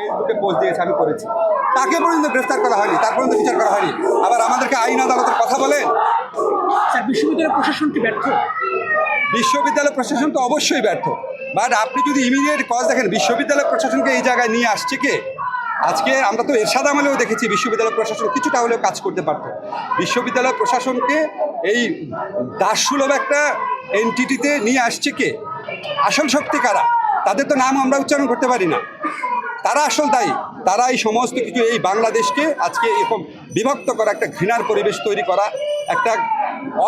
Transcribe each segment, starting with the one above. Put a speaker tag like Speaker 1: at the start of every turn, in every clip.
Speaker 1: ফেসবুকে পোস্ট দিয়েছে আমি করেছি। তাকে পর্যন্ত গ্রেফতার করা হয়নি তার পর্যন্ত বিচার করা হয়নি। আবার আমাদেরকে আইন আদালতের কথা বলেন?
Speaker 2: স্যার বিশ্ববিদ্যালয় প্রশাসন কি ব্যর্থ?
Speaker 1: বিশ্ববিদ্যালয় প্রশাসন তো অবশ্যই ব্যর্থ। বাট আপনি যদি ইমিডিয়েট কজ দেখেন বিশ্ববিদ্যালয় প্রশাসনকে এই জায়গায় নিয়ে আসছে কে? আজকে আমরা তো এরশাদ আমলেও দেখেছি বিশ্ববিদ্যালয় প্রশাসন কিছুটা হলেও কাজ করতে পারত। বিশ্ববিদ্যালয় প্রশাসনকে এই দাসসুলভ একটা এনটিটিতে নিয়ে আসছে কে? আসল শক্তি কারা? তাদের তো নাম আমরা উচ্চারণ করতে পারি না। তারা আসল দায়ী। তারা এই সমস্ত কিছু, এই বাংলাদেশকে আজকে এরকম বিভক্ত করা, একটা ঘৃণার পরিবেশ তৈরি করা, একটা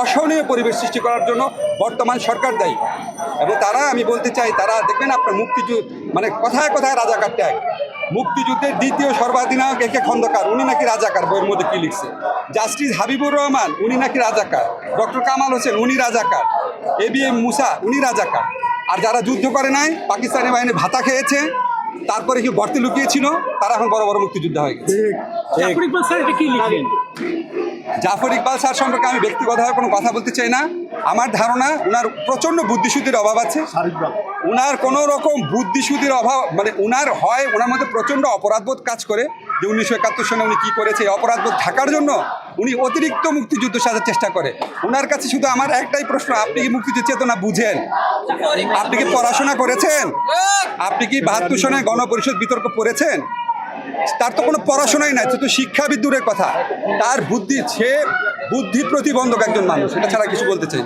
Speaker 1: অসহনীয় পরিবেশ সৃষ্টি করার জন্য বর্তমান সরকার দায়ী। এবং তারা, আমি বলতে চাই, তারা দেখবেন আপনার মুক্তিযুদ্ধ মানে কথায় কথায় রাজাকার ট্যাগ মুক্তিযুদ্ধের দ্বিতীয় সর্বাধিনায়ক একে খন্দকার, উনি নাকি রাজাকার, বইয়ের মধ্যে কি লিখছে? জাস্টিস হাবিবুর রহমান, উনি নাকি রাজাকার। ডক্টর কামাল হোসেন, উনি রাজাকার। এ বি এম মুসা, উনি রাজাকার। আর যারা যুদ্ধ করে নাই পাকিস্তানি বাহিনী ভাতা খেয়েছে তারপরে কি গর্তে লুকিয়েছিল তারা এখন বড় বড় মুক্তিযোদ্ধা হয়ে গেছে।
Speaker 2: জাফর ইকবাল স্যার এটা কি লিখলেন?
Speaker 1: জাফর ইকবাল স্যার সম্পর্কে আমি ব্যক্তিগতভাবে কোনো কথা বলতে চাই না। আমার ধারণা ওনার প্রচণ্ড বুদ্ধিশুদ্ধির অভাব আছে। উনার কোনো রকম বুদ্ধিশুদ্ধির অভাব মানে উনার হয় ওনার মধ্যে প্রচণ্ড অপরাধবোধ কাজ করে যে উনিশশো একাত্তর সনে উনি কী করেছে অপরাধবোধ থাকার জন্য উনি অতিরিক্ত মুক্তিযুদ্ধ সাজার চেষ্টা করে। ওনার কাছে শুধু আমার একটাই প্রশ্ন, আপনি কি মুক্তিযুদ্ধ চেতনা বুঝেন? আপনি কি পড়াশোনা করেছেন? আপনি কি বাহাত্তর সনে গণপরিষদ বিতর্ক পড়েছেন তার তো কোনো পড়াশোনাই নাই তো শিক্ষাবিদ দূরের কথা। তার বুদ্ধি, সে বুদ্ধি প্রতিবন্ধক একজন মানুষ, এটা ছাড়া কিছু বলতে চাই